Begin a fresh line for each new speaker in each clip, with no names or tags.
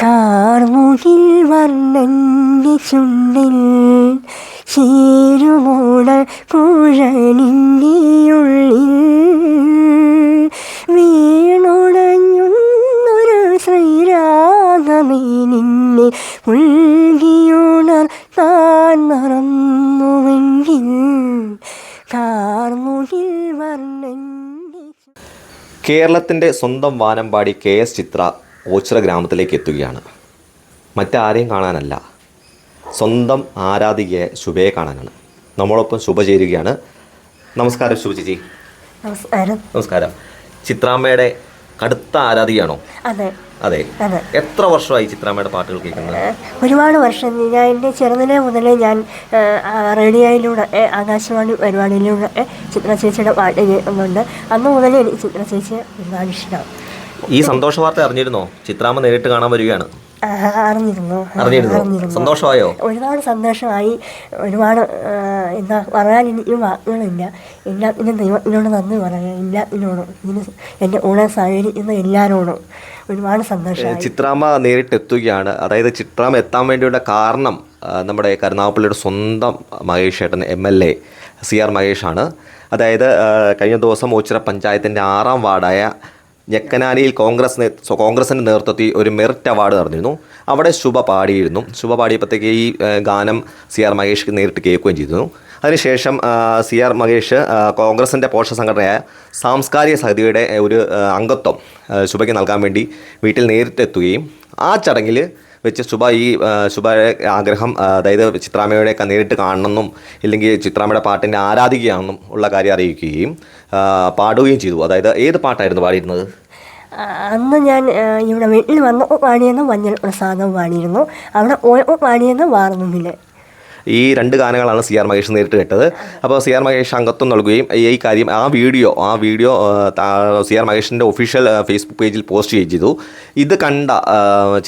കാർമുകിൽ വർണന്റെ ചുണ്ടിൽ ചേരുമോട കുഴലിന്റെ ഉള്ളിൽ വീണുടഞ്ഞൊരു ശ്രീരാഗമേ നിന്നെ ഉൾകിയുണർ താൻ മറന്നുവെങ്കിൽ കാർമുകിൽ വർണന്റെ
കേരളത്തിന്റെ സ്വന്തം വാനമ്പാടി കെ എസ് ചിത്ര ഓച്ചിറ ഗ്രാമത്തിലേക്ക് എത്തുകയാണ്. മറ്റാരെയും കാണാനല്ല. സ്വന്തം ആരാധികയെ ശുഭയെ കാണാനാണ്. നമ്മളൊപ്പം ശുഭ ചേരുകയാണ്. നമസ്കാരം ശുഭ ചേച്ചി.
നമസ്കാരം.
നമസ്കാരം. ചിത്രാമ്മയുടെ കടുത്ത ആരാധികയാണോ?
അതെ.
അതെ. എത്ര വർഷമായി ചിത്രാമ്മയുടെ പാട്ടുകൾ കേൾക്കുന്നത്?
ഒരുപാട് വർഷം. ഞാൻ എന്റെ ചെറുതിലെ മുതലേ ഞാൻ റേഡിയോയിലൂടെ ആകാശവാണി പരിപാടിയിലൂടെ ചിത്ര ചേച്ചിയുടെ പാട്ട് കേൾക്കുന്നുണ്ട്. അന്ന് മുതലേ എനിക്ക് ചിത്ര ചേച്ചിയെ ഒരുപാട് ഇഷ്ടമാണ്.
ഈ സന്തോഷ വാർത്ത അറിഞ്ഞിരുന്നോ? ചിത്രാമ്മ നേരിട്ട് കാണാൻ വരികയാണ്.
അറിഞ്ഞിരുന്നു.
അറിഞ്ഞിരുന്നോ? സന്തോഷമായോ?
ഒരുപാട് സന്തോഷമായി. ഒരുപാട് എന്താ പറയാൻ ഇനി വാക്കുകളില്ല. എല്ലാത്തിനും ദൈവത്തിനോട് നന്ദി പറയാം. എല്ലാത്തിനോടും ഇതിന് എന്റെ കൂടെ സഹകരിക്കുന്ന എല്ലാവരോടും ഒരുപാട് സന്തോഷം
ചിത്രാമ്മ നേരിട്ട് എത്തുകയാണ്. അതായത് ചിത്രാമ്മ എത്താൻ വേണ്ടിയുള്ള കാരണം നമ്മുടെ കരുനാഗപ്പള്ളിയുടെ സ്വന്തം മഹേഷ് ഏട്ടൻ M L A C R മഹേഷാണ്. അതായത് കഴിഞ്ഞ ദിവസം ഓച്ചിറ പഞ്ചായത്തിന്റെ ആറാം വാർഡായ ഞെക്കനാലിയിൽ കോൺഗ്രസ് കോൺഗ്രസിന്റെ നേതൃത്വത്തിൽ ഒരു മെറിറ്റ് അവാർഡ് നടന്നിരുന്നു. അവിടെ ശുഭ പാടിയിരുന്നു. ശുഭ പാടിയപ്പോഴത്തേക്ക് ഈ ഗാനം സി ആർ മഹേഷ് നേരിട്ട് കേൾക്കുകയും ചെയ്തിരുന്നു. അതിനുശേഷം സി ആർ മഹേഷ് കോൺഗ്രസിന്റെ പോഷക സംഘടനയായ സാംസ്കാരിക സമിതിയുടെ ഒരു അംഗത്വം ശുഭയ്ക്ക് നൽകാൻ വേണ്ടി വീട്ടിൽ നേരിട്ടെത്തുകയും ആ ചടങ്ങിൽ വെച്ച് ശുഭ ഈ ശുഭയുടെ ആഗ്രഹം അതായത് ചിത്രാമ്മയുടെയൊക്കെ നേരിട്ട് കാണണമെന്നും ഇല്ലെങ്കിൽ ചിത്രാമ്മയുടെ പാട്ടിന്റെ ആരാധികയാണെന്നും ഉള്ള കാര്യം അറിയിക്കുകയും പാടുകയും ചെയ്തു. അതായത് ഏത് പാട്ടായിരുന്നു പാടിയിരുന്നത്?
അന്ന് ഞാൻ ഇവിടെ വീട്ടിൽ വന്നപ്പോൾ പാടിയെന്ന് മഞ്ഞൾ പ്രസാദം പാടിയിരുന്നു അവിടെ പോയപ്പോൾ പാടിയെന്ന് വാർന്നുമില്ല
ഈ രണ്ട് ഗാനങ്ങളാണ് സി ആർ മഹേഷ് നേരിട്ട് കേട്ടത്. അപ്പോൾ സി ആർ മഹേഷ് അംഗത്വം നൽകുകയും ഈ കാര്യം ആ വീഡിയോ ആ വീഡിയോ സി ആർ മഹേഷിന്റെ ഒഫീഷ്യൽ ഫേസ്ബുക്ക് പേജിൽ പോസ്റ്റ് ചെയ്തു. ഇത് കണ്ട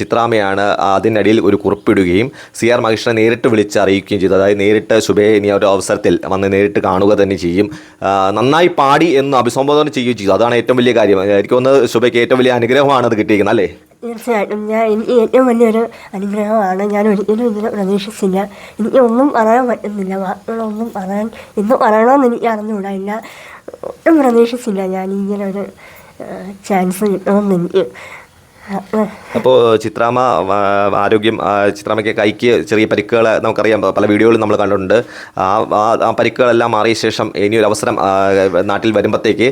ചിത്രാമയാണ് അതിനിടയിൽ ഒരു കുറിപ്പിടുകയും സി ആർ മഹേഷിനെ നേരിട്ട് വിളിച്ച് അറിയിക്കുകയും ചെയ്തു. അതായത് നേരിട്ട് ശുഭയെ ഇനി ഒരു അവസരത്തിൽ വന്ന് നേരിട്ട് കാണുക തന്നെ ചെയ്യും. നന്നായി പാടി എന്ന് അഭിസംബോധന ചെയ്യുകയും ചെയ്തു. അതാണ് ഏറ്റവും വലിയ കാര്യം. എനിക്ക് ഒന്ന് ശുഭയ്ക്ക് ഏറ്റവും വലിയ അനുഗ്രഹമാണ് അത് കിട്ടിയിരിക്കുന്നത് അല്ലേ?
തീർച്ചയായിട്ടും. ഞാൻ എനിക്ക് ഏറ്റവും വലിയൊരു അനുഗ്രഹമാണ്. ഞാൻ ഒരിക്കലും ഇതിനെ പ്രതീക്ഷിച്ചില്ല. എനിക്ക് ഒന്നും പറയാൻ പറ്റുന്നില്ല. വാക്കുകളൊന്നും പറയാൻ എന്ത് പറയണമെന്ന് എനിക്ക് അറിഞ്ഞുകൂടാ. ഇല്ല. ഒട്ടും പ്രതീക്ഷിച്ചില്ല. ഞാൻ ഇങ്ങനെ ഒരു ചാൻസ് കിട്ടുമെന്ന് എനിക്ക്.
അപ്പോൾ ചിത്രാമ ആരോഗ്യം ചിത്രാമയ്ക്ക് കൈക്ക് ചെറിയ പരിക്കുകൾ നമുക്കറിയാം. പല വീഡിയോകളും നമ്മൾ കണ്ടിട്ടുണ്ട്. ആ പരിക്കുകളെല്ലാം മാറിയ ശേഷം ഇനി ഒരു അവസരം നാട്ടിൽ വരുമ്പോഴത്തേക്ക്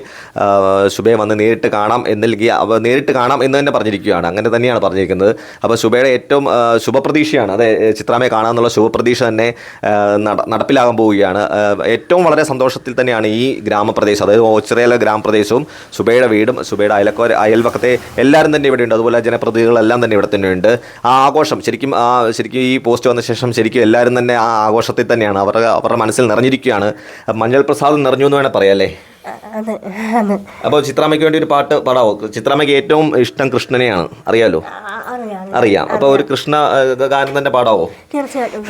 ശുഭയെ വന്ന് നേരിട്ട് കാണാം എന്നില്ലെങ്കിൽ നേരിട്ട് കാണാം എന്ന് തന്നെ പറഞ്ഞിരിക്കുകയാണ്. അങ്ങനെ തന്നെയാണ് പറഞ്ഞിരിക്കുന്നത്. അപ്പോൾ ശുഭയുടെ ഏറ്റവും ശുഭപ്രതീക്ഷയാണ്. അതെ ചിത്രാമയെ കാണാമെന്നുള്ള ശുഭപ്രതീക്ഷ തന്നെ നടപ്പിലാകാൻ പോവുകയാണ്. ഏറ്റവും വളരെ സന്തോഷത്തിൽ തന്നെയാണ് ഈ ഗ്രാമപ്രദേശം അതായത് ഓച്ചിറയിലെ ഗ്രാമപ്രദേശവും ശുഭയുടെ വീടും ശുഭയുടെ അയലക്കോര അയൽവക്കത്തെ എല്ലാവരും തന്നെ ഇവിടെയുണ്ട് അതുപോലെ ജനപ്രതിനിധികളെല്ലാം തന്നെ ഇവിടെ തന്നെയുണ്ട് ആ ആഘോഷം ശരിക്കും ആ ശരിക്കും ഈ പോസ്റ്റ് വന്ന ശേഷം ശരിക്കും എല്ലാവരും തന്നെ ആ ആഘോഷത്തിൽ തന്നെയാണ്. അവരുടെ അവരുടെ മനസ്സിൽ നിറഞ്ഞിരിക്കുകയാണ്. മഞ്ഞൾ പ്രസാദ് നിറഞ്ഞു എന്ന് വേണേൽ പറയാം അല്ലേ? അപ്പോൾ ചിത്രാമ്മയ്ക്ക് വേണ്ടി ഒരു പാട്ട് പാടാവോ? ചിത്രാമ്മയ്ക്ക് ഏറ്റവും ഇഷ്ടം കൃഷ്ണനെയാണ്. അറിയാലോ?
അറിയാം
അറിയാം. അപ്പോൾ ഒരു കൃഷ്ണ ഗാനം തന്നെ പാടാവോ?
തീർച്ചയായിട്ടും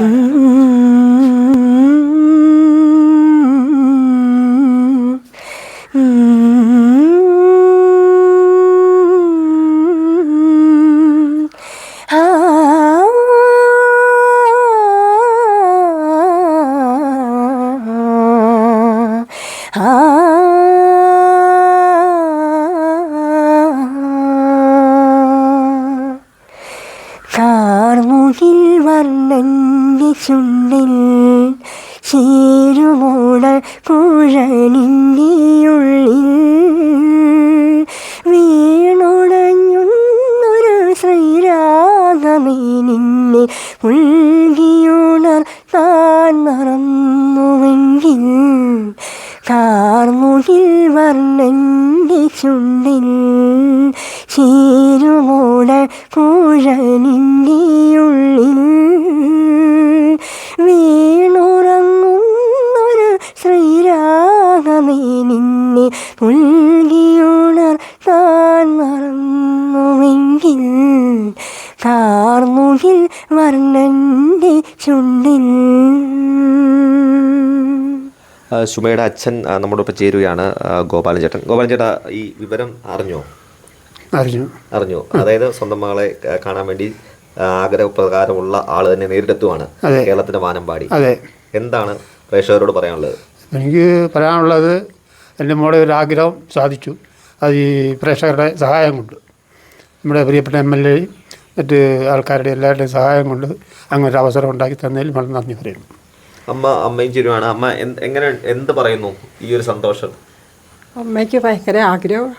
ആ, സുമയുടെ അച്ഛൻ നമ്മോടൊപ്പം ചേരുകയാണ് ഗോപാലൻ ചേട്ടൻ. ഗോപാലൻ ചേട്ടാ ഈ വിവരം അറിഞ്ഞോ?
അറിഞ്ഞു.
അറിഞ്ഞു. അതായത് സ്വന്തം മകളെ കാണാൻ വേണ്ടി ആഗ്രഹപ്രകാരമുള്ള ആൾ തന്നെ നേരിട്ടെത്തുവാണ്. കേരളത്തിന്റെ വാനമ്പാടി
അതെ.
എന്താണ് പ്രേക്ഷകരോട് പറയാനുള്ളത്?
എനിക്ക് പറയാനുള്ളത് എന്റെ മോളെ ഒരു ആഗ്രഹം സാധിച്ചു. അത് ഈ പ്രേക്ഷകരുടെ സഹായം കൊണ്ട്. നമ്മുടെ പ്രിയപ്പെട്ട എം എൽ എയും മറ്റ് ആൾക്കാരുടെ എല്ലാവരുടെയും സഹായം കൊണ്ട് അങ്ങനെ ഒരു അവസരം ഉണ്ടാക്കി തന്നതിൽ വളരെ നന്ദി പറയുന്നു.
അമ്മ അമ്മയും ചിരുവാണ്. അമ്മ എങ്ങനെ എന്ത് പറയുന്നു ഈ ഒരു സന്തോഷം?
അമ്മയ്ക്ക് ഭയങ്കര ആഗ്രഹം.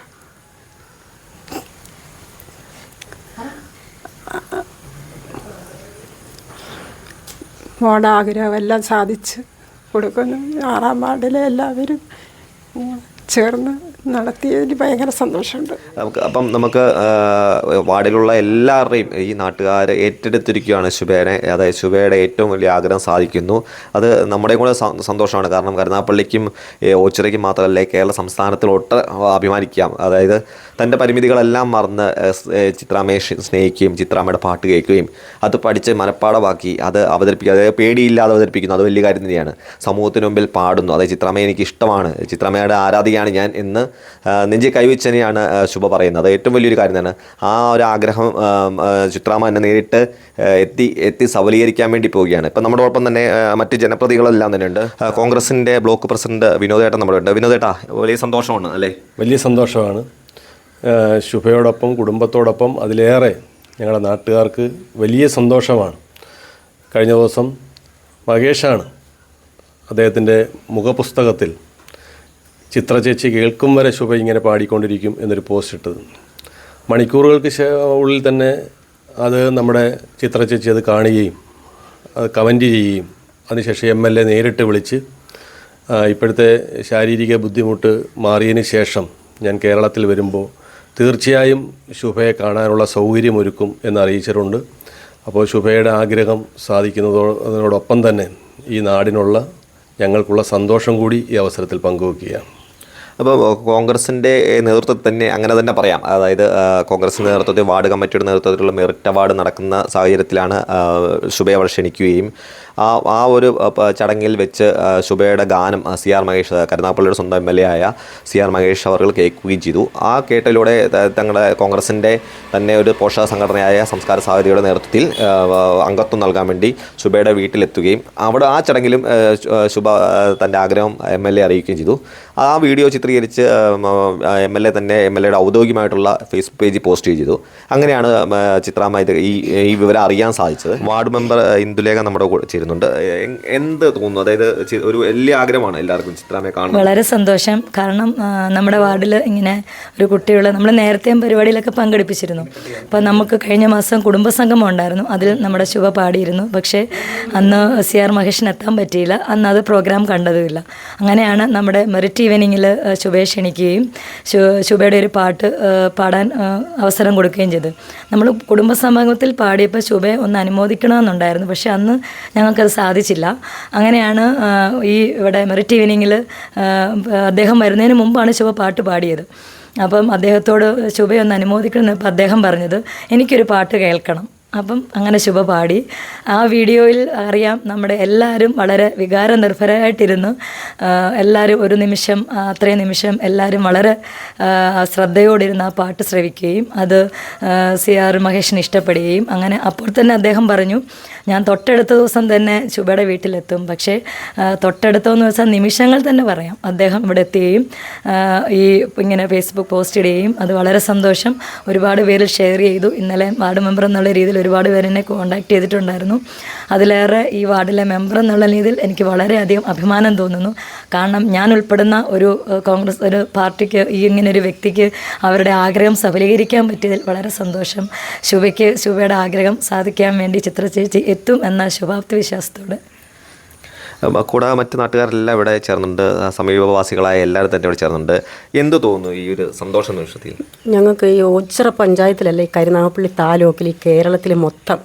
മോടെ ആഗ്രഹം എല്ലാം സാധിച്ച് കൊടുക്കുന്നു. ആറാം വാർഡിലെ എല്ലാവരും ചേർന്ന് നടത്തിയതിൽ ഭയങ്കര സന്തോഷമുണ്ട്.
നമുക്ക് അപ്പം നമുക്ക് വാർഡിലുള്ള എല്ലാവരുടെയും ഈ നാട്ടുകാർ ഏറ്റെടുത്തിരിക്കുകയാണ് ശുഭേനെ. അതായത് ശുഭയുടെ ഏറ്റവും വലിയ ആഗ്രഹം സാധിക്കുന്നു. അത് നമ്മുടെ കൂടെ സന്തോഷമാണ്. കാരണം കരുനാപ്പള്ളിക്കും ഓച്ചിറയ്ക്കും മാത്രമല്ല കേരള സംസ്ഥാനത്തിലൊട്ട് അഭിമാനിക്കാം. അതായത് തന്റെ പരിമിതികളെല്ലാം മറന്ന് ചിത്രാമ്മയെ സ്നേഹിക്കുകയും ചിത്രാമ്മയുടെ പാട്ട് കേൾക്കുകയും അത് പഠിച്ച് മനപ്പാടമാക്കി അത് അവതരിപ്പിക്കുക. അതായത് പേടിയില്ലാതെ അവതരിപ്പിക്കുന്നു. അത് വലിയ കാര്യം തന്നെയാണ് സമൂഹത്തിന് മുമ്പിൽ പാടുന്നു. അതായത് ചിത്രാമ്മയെ എനിക്ക് ഇഷ്ടമാണ്. ചിത്രാമ്മയുടെ ആരാധികയാണ് ഞാൻ എന്ന് നെഞ്ചി കൈവച്ചനെയാണ് ശുഭ പറയുന്നത്. അത് ഏറ്റവും വലിയൊരു കാര്യം തന്നെ. ആ ഒരു ആഗ്രഹം ചിത്രാമ്മ എന്നെ നേരിട്ട് എത്തി എത്തി സബലീകരിക്കാൻ വേണ്ടി പോവുകയാണ്. ഇപ്പം നമ്മുടെ ഒപ്പം തന്നെ മറ്റ് ജനപ്രതികളെല്ലാം തന്നെ ഉണ്ട്. കോൺഗ്രസിന്റെ ബ്ലോക്ക് പ്രസിഡന്റ് വിനോദേട്ടൻ നമ്മുടെ ഉണ്ട്. വിനോദേട്ടാ വലിയ സന്തോഷമാണ് അല്ലേ?
വലിയ സന്തോഷമാണ്. ശുഭയോടൊപ്പം കുടുംബത്തോടൊപ്പം അതിലേറെ ഞങ്ങളുടെ നാട്ടുകാർക്ക് വലിയ സന്തോഷമാണ്. കഴിഞ്ഞ ദിവസം മഹേഷാണ് അദ്ദേഹത്തിന്റെ മുഖപുസ്തകത്തിൽ ചിത്രചേച്ചി കേൾക്കും വരെ ശുഭ ഇങ്ങനെ പാടിക്കൊണ്ടിരിക്കും എന്നൊരു പോസ്റ്റ് ഇട്ടത്. മണിക്കൂറുകൾക്ക് ഉള്ളിൽ തന്നെ അത് നമ്മുടെ ചിത്ര ചേച്ചി അത് കാണുകയും അത് കമന്റ് ചെയ്യുകയും അതിനുശേഷം എം എൽ എ നേരിട്ട് വിളിച്ച് ഇപ്പോഴത്തെ ശാരീരിക ബുദ്ധിമുട്ട് മാറിയതിന് ശേഷം ഞാൻ കേരളത്തിൽ വരുമ്പോൾ തീർച്ചയായും ശുഭയെ കാണാനുള്ള സൗകര്യമൊരുക്കും എന്ന് അറിയിച്ചിട്ടുണ്ട്. അപ്പോൾ ശുഭയുടെ ആഗ്രഹം സാധിക്കുന്നതോടൊപ്പം തന്നെ ഈ നാടിനുള്ള ഞങ്ങൾക്കുള്ള സന്തോഷം കൂടി ഈ അവസരത്തിൽ പങ്കുവെക്കുകയാണ്.
അപ്പോൾ കോൺഗ്രസിന്റെ നേതൃത്വത്തിൽ തന്നെ അങ്ങനെ തന്നെ പറയാം. അതായത് കോൺഗ്രസിന്റെ നേതൃത്വത്തിൽ വാർഡ് കമ്മിറ്റിയുടെ നേതൃത്വത്തിലുള്ള മെറിറ്റ് അവാർഡ് നടക്കുന്ന സാഹചര്യത്തിലാണ് ശുഭയെ അവർ ക്ഷണിക്കുകയും ആ ആ ഒരു ചടങ്ങിൽ വെച്ച് ശുഭയുടെ ഗാനം സി ആർ മഹേഷ് കരുനാപ്പള്ളിയുടെ സ്വന്തം എം എൽ എ ആയ സി ആർ മഹേഷ് അവർ കേൾക്കുകയും ചെയ്തു. ആ കേട്ടതിലൂടെ തങ്ങളുടെ കോൺഗ്രസിന്റെ തന്നെ ഒരു പോഷക സംഘടനയായ സംസ്കാര സാഹിതിയുടെ നേതൃത്വത്തിൽ അംഗത്വം നൽകാൻ വേണ്ടി ശുഭയുടെ വീട്ടിലെത്തുകയും അവിടെ ആ ചടങ്ങിലും ശുഭ തന്റെ ആഗ്രഹം എം എൽ എ അറിയിക്കുകയും ചെയ്തു. ആ വീഡിയോ ചിത്രീകരിച്ച് എം എൽ എ തന്നെ എം എൽ എയുടെ ഔദ്യോഗികമായിട്ടുള്ള ഫേസ്ബുക്ക് പേജിൽ പോസ്റ്റ് ചെയ്തു. അങ്ങനെയാണ് ചിത്രാമ്മ ഇത് ഈ ഈ വിവരം അറിയാൻ സാധിച്ചത്. വാർഡ് മെമ്പർ ഇന്ദുലേഖ നമ്മുടെ കൂടെ ചേരുന്നുണ്ട് എ- എന്ത് തോന്നുന്നു? അതായത് ഒരു വലിയ ആഗ്രഹമാണ് എല്ലാവർക്കും ചിത്രാമയെ കാണാൻ
വളരെ സന്തോഷം. കാരണം നമ്മുടെ വാർഡിൽ ഇങ്ങനെ ഒരു കുട്ടിയുള്ള നമ്മൾ നേരത്തെയും പരിപാടിയിലൊക്കെ പങ്കെടുപ്പിച്ചിരുന്നു. അപ്പോൾ നമുക്ക് കഴിഞ്ഞ മാസം കുടുംബസംഗമം ഉണ്ടായിരുന്നു. അതിൽ നമ്മുടെ ശുഭ പാടിയിരുന്നു. പക്ഷേ അന്ന് സി ആർ മഹേഷിന് എത്താൻ പറ്റിയില്ല. അന്ന് അത് പ്രോഗ്രാം കണ്ടതുമില്ല. അങ്ങനെയാണ് നമ്മുടെ മെറിറ്റ് ഈവനിങ്ങിൽ ശുഭയെ ക്ഷണിക്കുകയും ശുഭയുടെ ഒരു പാട്ട് പാടാൻ അവസരം കൊടുക്കുകയും ചെയ്തു. നമ്മൾ കുടുംബസംഗമത്തിൽ പാടിയപ്പോൾ ശുഭയെ ഒന്ന് അനുമോദിക്കണമെന്നുണ്ടായിരുന്നു. പക്ഷേ അന്ന് ഞങ്ങൾക്കത് സാധിച്ചില്ല. അങ്ങനെയാണ് ഈ ഇവിടെ മെറിറ്റ് ഈവനിങ്ങിൽ അദ്ദേഹം വരുന്നതിന് മുമ്പാണ് ശുഭ പാട്ട് പാടിയത്. അപ്പം അദ്ദേഹത്തോട് ശുഭയൊന്ന് അനുമോദിക്കണം എന്നപ്പോൾ അദ്ദേഹം പറഞ്ഞത്. എനിക്കൊരു പാട്ട് കേൾക്കണം. അപ്പം അങ്ങനെ ശുഭപാടി. ആ വീഡിയോയിൽ അറിയാം നമ്മുടെ എല്ലാവരും വളരെ വികാര നിർഭരായിട്ടിരുന്നു എല്ലാവരും ഒരു നിമിഷം അത്രയും നിമിഷം എല്ലാവരും വളരെ ശ്രദ്ധയോടെ ശ്രദ്ധയോടിരുന്ന് ആ പാട്ട് ശ്രവിക്കുകയും അത് സി ആർ മഹേഷിന് ഇഷ്ടപ്പെടുകയും അങ്ങനെ അപ്പോൾ തന്നെ അദ്ദേഹം പറഞ്ഞു ഞാൻ തൊട്ടടുത്ത ദിവസം തന്നെ ശുഭയുടെ വീട്ടിലെത്തും. പക്ഷേ തൊട്ടടുത്ത ദിവസം നിമിഷങ്ങൾ തന്നെ പറയാം. അദ്ദേഹം ഇവിടെ എത്തുകയും ഈ ഇങ്ങനെ ഫേസ്ബുക്ക് പോസ്റ്റ് ഇടുകയും അത് വളരെ സന്തോഷം. ഒരുപാട് പേര് ഷെയർ ചെയ്തു. ഇന്നലെ വാർഡ് മെമ്പർ എന്നുള്ള രീതിയിൽ ഒരുപാട് പേര് എന്നെ കോൺടാക്ട് ചെയ്തിട്ടുണ്ടായിരുന്നു. അതിലേറെ ഈ വാർഡിലെ മെമ്പർ എന്നുള്ള രീതിയിൽ എനിക്ക് വളരെയധികം അഭിമാനം തോന്നുന്നു. കാരണം ഞാൻ ഉൾപ്പെടുന്ന ഒരു കോൺഗ്രസ് ഒരു പാർട്ടിക്ക് ഈ ഇങ്ങനെ ഒരു വ്യക്തിക്ക് അവരുടെ ആഗ്രഹം സഫലീകരിക്കാൻ പറ്റിയതിൽ വളരെ സന്തോഷം. ശുഭയ്ക്ക് ശുഭയുടെ ആഗ്രഹം സാധിക്കാൻ വേണ്ടി ചിത്ര ചേച്ചി എത്തും എന്ന ശുഭാപ്തി വിശ്വാസത്തോടെ.
കൂടാതെ മറ്റ് നാട്ടുകാരെല്ലാം ഇവിടെ ചേർന്നുണ്ട് സമീപവാസികളായ എല്ലാവരും തന്നെ ഇവിടെ ചേർന്നുണ്ട് എന്ത് തോന്നുന്നു ഈ ഒരു സന്തോഷ നിമിഷത്തിൽ?
ഞങ്ങൾക്ക് ഈ ഓച്ചിറ പഞ്ചായത്തിലല്ലേ ഈ കരുനാഗപ്പള്ളി താലൂക്കിൽ ഈ കേരളത്തിൽ മൊത്തം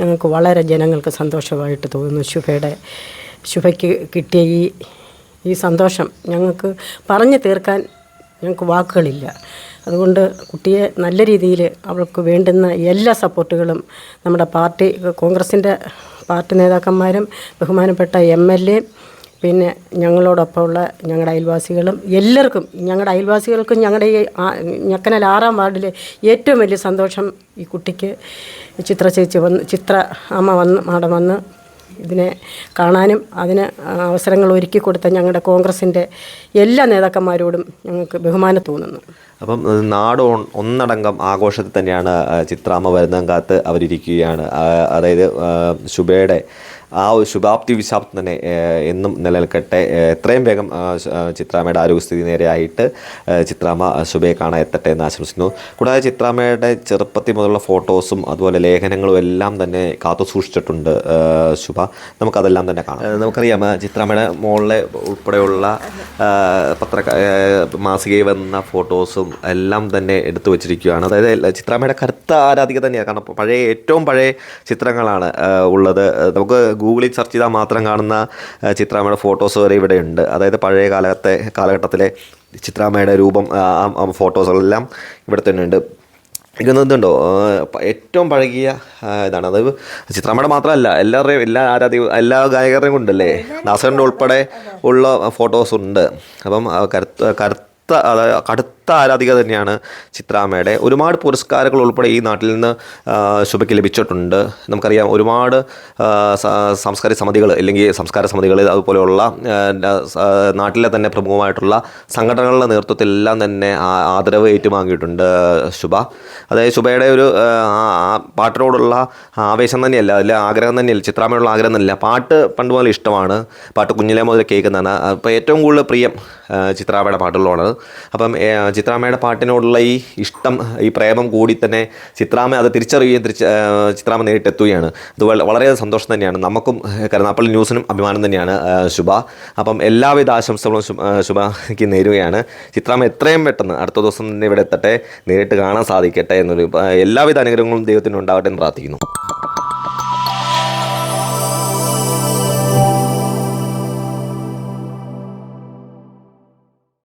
ഞങ്ങൾക്ക് വളരെ ജനങ്ങൾക്ക് സന്തോഷമായിട്ട് തോന്നുന്നു. ശുഭയുടെ ശുഭയ്ക്ക് കിട്ടിയ ഈ ഈ സന്തോഷം ഞങ്ങൾക്ക് പറഞ്ഞു തീർക്കാൻ ഞങ്ങൾക്ക് വാക്കുകളില്ല. അതുകൊണ്ട് കുട്ടിയെ നല്ല രീതിയിൽ അവൾക്ക് വേണ്ടുന്ന എല്ലാ സപ്പോർട്ടുകളും നമ്മുടെ പാർട്ടി കോൺഗ്രസിന്റെ പാർട്ടി നേതാക്കന്മാരും ബഹുമാനപ്പെട്ട എം എൽ എ പിന്നെ ഞങ്ങളോടൊപ്പമുള്ള ഞങ്ങളുടെ അയൽവാസികളും എല്ലാവർക്കും ഞങ്ങളുടെ അയൽവാസികൾക്കും ഞങ്ങളുടെ ഈ ഞക്കനാൽ ആറാം വാർഡിലെ ഏറ്റവും വലിയ സന്തോഷം ഈ കുട്ടിക്ക് ചിത്ര ചേച്ചി വന്ന് ചിത്ര അമ്മ വന്ന് മാഡം വന്ന് ഇതിനെ കാണാനും അതിന് അവസരങ്ങൾ ഒരുക്കി കൊടുത്ത ഞങ്ങളുടെ കോൺഗ്രസിന്റെ എല്ലാ നേതാക്കന്മാരോടും ഞങ്ങൾക്ക് ബഹുമാനം തോന്നുന്നു.
അപ്പം നാട് ഒന്നടങ്കം ആഘോഷത്തിൽ തന്നെയാണ് ചിത്രാമ്മ വരുന്ന കാത്ത് അവരിയ്ക്കുകയാണ് അതായത് ശുഭയുടെ ആ ഒരു ശുഭാപ്തി വിശാപ്തി തന്നെ എന്നും നിലനിൽക്കട്ടെ. എത്രയും വേഗം ചിത്രാമ്മയുടെ ആരോഗ്യസ്ഥിതി നേരെയായിട്ട് ചിത്രാമ്മ ശുഭയെ കാണാൻ എത്തട്ടെ എന്ന് ആശംസിക്കുന്നു. കൂടാതെ ചിത്രാമ്മയുടെ ചെറുപ്പത്തിൽ മുതലുള്ള ഫോട്ടോസും അതുപോലെ ലേഖനങ്ങളും എല്ലാം തന്നെ കാത്തു സൂക്ഷിച്ചിട്ടുണ്ട് ശുഭ. നമുക്കതെല്ലാം തന്നെ കാണാം. നമുക്കറിയാം ചിത്രാമ്മയുടെ മുകളിലെ ഉൾപ്പെടെയുള്ള പത്ര മാസികയിൽ വന്ന ഫോട്ടോസും എല്ലാം തന്നെ എടുത്തു വച്ചിരിക്കുകയാണ്. അതായത് ചിത്രാമ്മയുടെ കറുത്ത ആരാധിക തന്നെയാണ്. കാരണം പഴയ ഏറ്റവും പഴയ ചിത്രങ്ങളാണ് ഉള്ളത്. നമുക്ക് ഗൂഗിളിൽ സെർച്ച് ചെയ്താൽ മാത്രം കാണുന്ന ചിത്രാമ്മയുടെ ഫോട്ടോസ് വരെ ഇവിടെ ഉണ്ട്. അതായത് പഴയ കാലത്തെ കാലഘട്ടത്തിലെ ചിത്രാമ്മയുടെ രൂപം ഫോട്ടോസുകളെല്ലാം ഇവിടെ തന്നെ ഉണ്ട്. ഇതൊന്നുണ്ടോ ഏറ്റവും പഴകിയ ഇതാണ്. അത് ചിത്രാമ്മയുടെ മാത്രമല്ല എല്ലാവരുടെയും എല്ലാ ആരാധി എല്ലാ ഗായകരുടെയും ഉണ്ടല്ലേ ദാസറിന്റെ ഉൾപ്പെടെ ഉള്ള ഫോട്ടോസ് ഉണ്ട്. അപ്പം കരുത്ത കരുത്ത അതായത് കടുത്ത ആരാധിക തന്നെയാണ് ചിത്രാമ്മയുടെ ഒരുപാട് പുരസ്കാരങ്ങൾ ഉൾപ്പെടെ ഈ നാട്ടിൽ നിന്ന് ശുഭയ്ക്ക് ലഭിച്ചിട്ടുണ്ട്. നമുക്കറിയാം ഒരുപാട് സാംസ്കാരിക സമിതികൾ അല്ലെങ്കിൽ സംസ്കാര സമിതികൾ അതുപോലെയുള്ള നാട്ടിലെ തന്നെ പ്രമുഖമായിട്ടുള്ള സംഘടനകളുടെ നേതൃത്വത്തിൽ എല്ലാം തന്നെ ആദരവ് ഏറ്റുവാങ്ങിയിട്ടുണ്ട് ശുഭ. അതായത് ശുഭയുടെ ഒരു പാട്ടിനോടുള്ള ആവേശം തന്നെയല്ല അല്ല ആഗ്രഹം തന്നെയല്ല ചിത്രാമ്മയുള്ള ആഗ്രഹം തന്നെയല്ല. പാട്ട് പണ്ട് മുതൽ ഇഷ്ടമാണ്. പാട്ട് കുഞ്ഞിലെ മുതൽ കേൾക്കുന്നതാണ്. അപ്പോൾ ഏറ്റവും കൂടുതൽ പ്രിയം ചിത്രാമ്മയുടെ പാട്ടുകളാണ്. അപ്പം ചിത്രാമ്മയുടെ പാട്ടിനോടുള്ള ഈ ഇഷ്ടം ഈ പ്രേമം കൂടി തന്നെ ചിത്രാമ്മ അത് തിരിച്ചറിയുകയും തിരിച്ച് ചിത്രാമ്മ നേരിട്ടെത്തുകയാണ്. അത് വളരെയധികം വളരെ സന്തോഷം തന്നെയാണ്. നമുക്കും കരുനാപ്പള്ളി ന്യൂസിനും അഭിമാനം തന്നെയാണ് ശുഭ. അപ്പം എല്ലാവിധ ആശംസകളും ശുഭയ്ക്ക് നേരുകയാണ്. ചിത്രാമ്മ എത്രയും പെട്ടെന്ന് അടുത്ത ദിവസം തന്നെ ഇവിടെ എത്തട്ടെ നേരിട്ട് കാണാൻ സാധിക്കട്ടെ എന്നൊരു എല്ലാവിധ അനുഗ്രഹങ്ങളും ദൈവത്തിനുണ്ടാവട്ടെ എന്ന് പ്രാർത്ഥിക്കുന്നു.